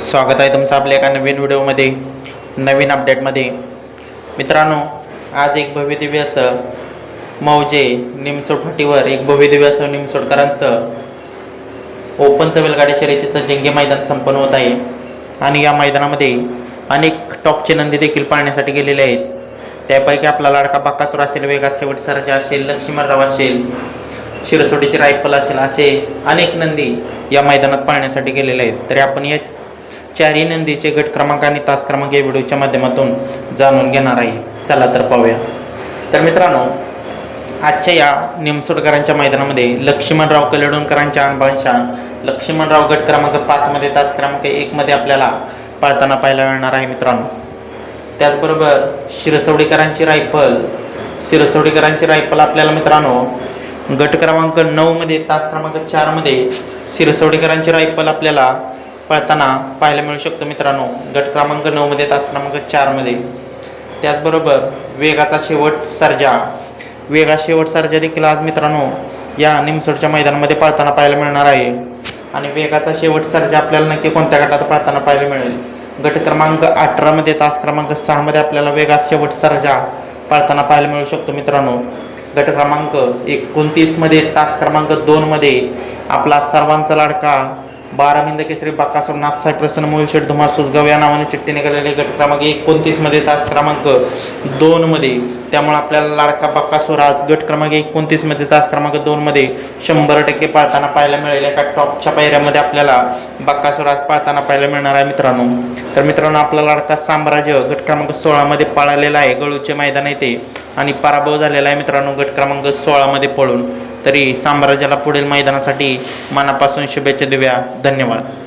स्वागत आहे तुमचं आपल्या एका नवीन व्हिडिओमध्ये नवीन अपडेटमध्ये मित्रांनो आज एक भव्यदिव्य असं मौजे निमसोड फाटीवर एक भव्यदिव्य असं निमसोडकरांचं ओपनचं बैलगाड्याच्या शर्यतीचं जिंगे मैदान संपन्न होत आहे. आणि या मैदानामध्ये अनेक टॉपचे नंदी देखील पाहण्यासाठी गेलेले आहेत. त्यापैकी आपला लाडका बाकासूर असेल वेगा शेवटसराजा असेल लक्ष्मणराव असेल शिरसोडीची रायफल असेल असे अनेक नंदी या मैदानात पाहण्यासाठी गेलेले आहेत. तरी आपण या चारही नंदीचे गट क्रमांक आणि तास क्रमांक या व्हिडिओच्या माध्यमातून जाणून घेणार आहे. चला तर पाहूया. तर मित्रांनो आजच्या या निमसोडकरांच्या मैदानामध्ये लक्ष्मणराव कलेडोणकरांच्या अंबांशान लक्ष्मणराव गट क्रमांक पाचमध्ये तास क्रमांक एकमध्ये आपल्याला पाळताना पाहायला मिळणार आहे मित्रांनो. त्याचबरोबर शिरसवडीकरांची रायफल शिरसवडीकरांची रायफल आपल्याला मित्रांनो गट क्रमांक नऊमध्ये तास क्रमांक चारमध्ये शिरसवडीकरांची रायफल आपल्याला पळताना पाहायला मिळू शकतो मित्रांनो. गट क्रमांक नऊमध्ये तास क्रमांक चारमध्ये त्याचबरोबर वेगाचा शेवट सर्जा. वेगा शेवट सर्जा देखील आज मित्रांनो या निमसोडच्या मैदानामध्ये पळताना पाहायला मिळणार आहे. आणि वेगाचा शेवट सर्जा आपल्याला नक्की कोणत्या गटात पळताना पाहायला मिळेल? गट क्रमांक अठरामध्ये तास क्रमांक सहामध्ये आपल्याला वेगात शेवट सर्जा पळताना पाहायला मिळू शकतो मित्रांनो. गट क्रमांक एकोणतीसमध्ये तास क्रमांक दोनमध्ये आपला सर्वांचा लाडका बारा मिंद केसरी बाक्कासूर नाथसाहेब प्रसन्न मोहिशेठ धुमाळ सुसगाव या नावाने चिठ्ठी निघालेले गट क्रमांक एकोणतीसमध्ये तास क्रमांक दोनमध्ये त्यामुळे आपल्याला लाडका बक्कासूर आज गट क्रमांक एकोणतीसमध्ये तास क्रमांक दोनमध्ये शंभर टक्के पाळताना पाहायला मिळेल. एका टॉपच्या पायऱ्यामध्ये आपल्याला बक्कासूर आज पाळताना पाहायला मिळणार आहे मित्रांनो. तर मित्रांनो आपला लाडका साम्राज्य गट क्रमांक सोळामध्ये पळालेला आहे. गळूचे मैदान येते आणि पराभव झालेला आहे मित्रांनो गट क्रमांक सोळामध्ये पळून. तरी साम्राज्याला पुढील मैदानासाठी मनापासून शुभेच्छा देऊया. धन्यवाद.